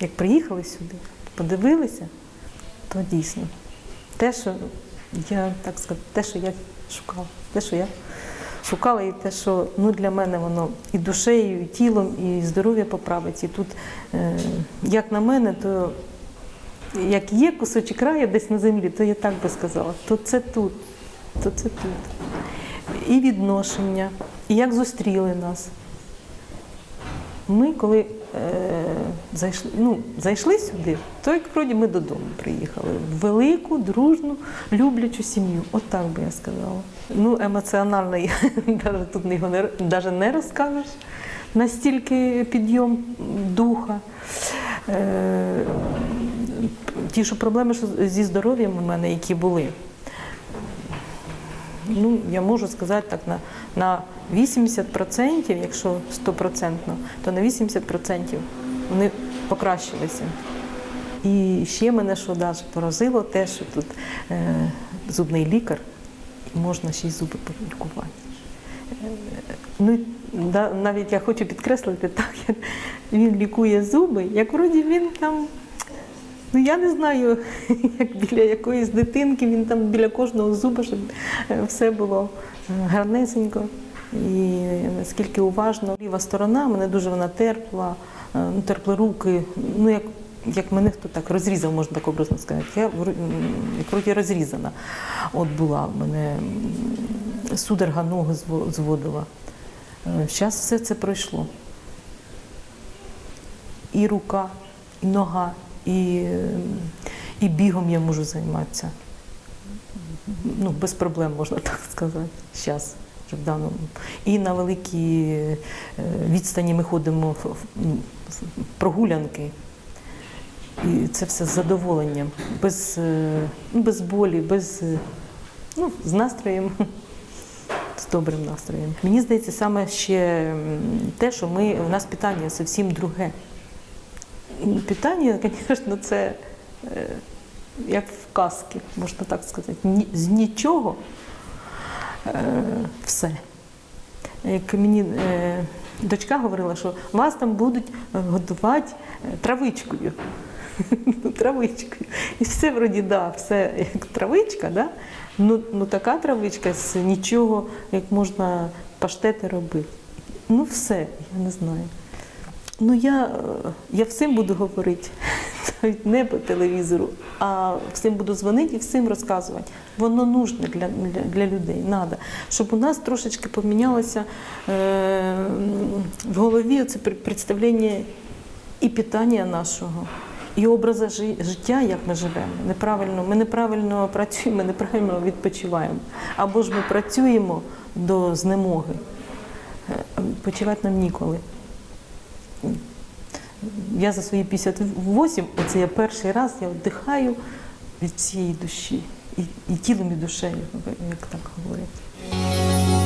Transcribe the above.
як приїхали сюди, подивилися, то дійсно те, що я так сказати, те, що я шукала, те, що я шукала, і те, що ну, для мене воно і душею, і тілом, і здоров'я поправить. І тут, е, як на мене, то як є кусочок краю десь на землі, то я так би сказала, то це тут, то це тут. І відношення, і як зустріли нас. Ми, коли е, зайшли, ну, зайшли сюди, то як вроді ми додому приїхали. Велику, дружну, люблячу сім'ю. От так би я сказала. Ну, емоціонально я навіть тут не, не розкажеш. Настільки підйом духа. Е, ті, що проблеми що зі здоров'ям у мене, які були, ну, я можу сказати так, на, на 80%, якщо 100%, то на 80% вони покращилися. І ще мене що даже поразило, те, що тут е, зубний лікар, і можна ще й зуби полікувати. Е, Ну, да, навіть я хочу підкреслити так, як він лікує зуби, як вроді він там Ну я не знаю, як біля якоїсь дитинки, він там біля кожного зуба, щоб е, все було е, гарнесенько. І наскільки уважно. Ліва сторона, мене дуже вона терпла, терпли руки. Ну, як, як мене хто так розрізав, можна так образно сказати. Я вроді розрізана. От була мене судорога ноги зводила. Зараз все це пройшло і рука, і нога, і, е, і бігом я можу займатися. Ну, без проблем можна так сказати. Зараз. В даному. І на великій е, відстані ми ходимо в- прогулянки. І це все з задоволенням, без, е, ну, без болі, без, е, ну, з настроєм, з добрим настроєм. Мені здається, саме ще те, що ми, у нас питання зовсім друге. Ну, Питання, звісно, це як в казці, можна так сказати. З нічого все. Як мені е, дочка говорила, що вас там будуть е, годувати е, травичкою. Ну, травичкою. І все вроді, да, все як травичка, да? ну, ну така травичка з нічого, як можна паштети робити. Ну все, я не знаю. Ну я, я всім буду говорити, навіть не по телевізору, а всім буду дзвонити і всім розказувати. Воно нужне для, для, людей, надо. Щоб у нас трошечки помінялося е, в голові це представлення і питання нашого, і образу жи- життя, як ми живемо. Неправильно, ми неправильно працюємо, ми неправильно відпочиваємо. Або ж ми працюємо до знемоги. Е, Почивати нам ніколи. Я за свої 58, оце я перший раз я вдихаю від цієї душі. І, і тілом, і душею, як так говорять.